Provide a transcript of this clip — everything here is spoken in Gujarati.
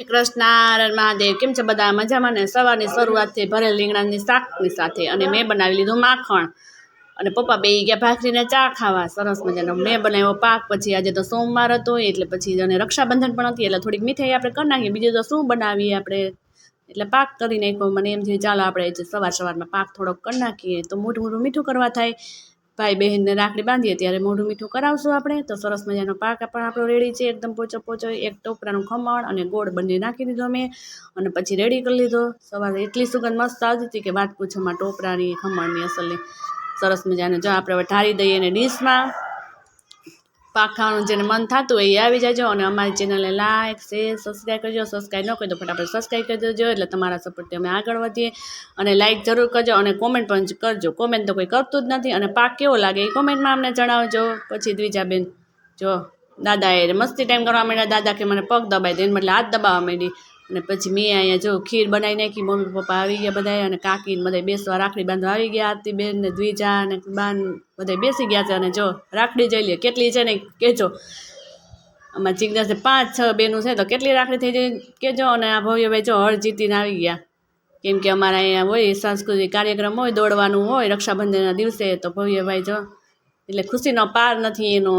કૃષ્ણ મહાદેવ. કેમ છે બધા? મજામાં ને? સવારની શરૂઆતથી ભરેલ રીંગણાની શાકની સાથે અને મેં બનાવી લીધું માખણ. અને પપ્પા બે ગયા ભાખરીને ચા ખાવા. સરસ મજાનો. મેં બનાવ્યો પાક. પછી આજે તો સોમવાર હતો, એટલે પછી અને રક્ષાબંધન પણ હતી, એટલે થોડીક મીઠાઈ આપણે કરી નાખીએ. બીજું તો શું બનાવીએ આપણે? એટલે પાક કરી નાખ્યો. મને એમ થયું, ચાલો આપણે સવાર સવારમાં પાક થોડોક કરી નાખીએ. તો મોટું મોટું મીઠું કરવા થાય. ભાઈ બહેનને રાખડી બાંધીએ ત્યારે મોઢું મીઠું કરાવશું આપણે. તો સરસ મજાનો પાક પણ આપણો રેડી છે, એકદમ પોચો પોચો. એક ટોપરાનું ખમણ અને ગોળ બંને નાખી દીધો મેં અને પછી રેડી કરી લીધો. સવારે એટલી સુગંધ મસ્ત આવતી હતી કે વાત પૂછોમાં ટોપરાની ખમણની અસલની. સરસ મજાને જો આપણે હવે ઢાળી દઈએ એને ડીશમાં. પાક જેને મન થતું હોય એ આવી જાજો અને અમારી ચેનલને લાઈક શેર સબસ્ક્રાઈબ કરજો. સબસ્ક્રાઈબ ન કરી દો ફટાફટ સબસ્ક્રાઈબ કરી દેજો એટલે તમારા સપોર્ટથી અમે આગળ વધીએ. અને લાઈક જરૂર કરજો અને કોમેન્ટ પણ કરજો. કોમેન્ટ તો કોઈ કરતું જ નથી અને પાક કેવો લાગે એ કોમેન્ટમાં અમને જણાવજો. પછી દ્વિજાબેન, જો, દાદાએ મસ્તી ટાઈમ કરવા માંડ્યા. દાદા કે મને પગ દબાઈ દે બદલે હાથ દબાવવા માંડી. અને પછી મેં અહીંયા જો ખીર બનાવી નાખી, મમ્મી પપ્પા આવી ગયા બધા અને કાકી ને બધા બેસવા રાખડી બાંધવા આવી ગયા, આરતી બેન ને દ્વિજા ને બાન બધા બેસી ગયા છે અને જો રાખડી જઈ લે કેટલી છે ને કહેજો. આમાં જિજ્ઞાસે પાંચ, છ બેનું છે તો કેટલી રાખડી થઈ જઈ કહેજો અને આ ભવ્યભાઈ જો હળ જીતીને આવી ગયા. કેમ કે અમારા અહીંયા હોય, સાંસ્કૃતિક કાર્યક્રમ હોય, દોડવાનું હોય, રક્ષાબંધનના દિવસે, તો ભવ્યભાઈ જો, એટલે ખુશીનો પાર નથી એનો.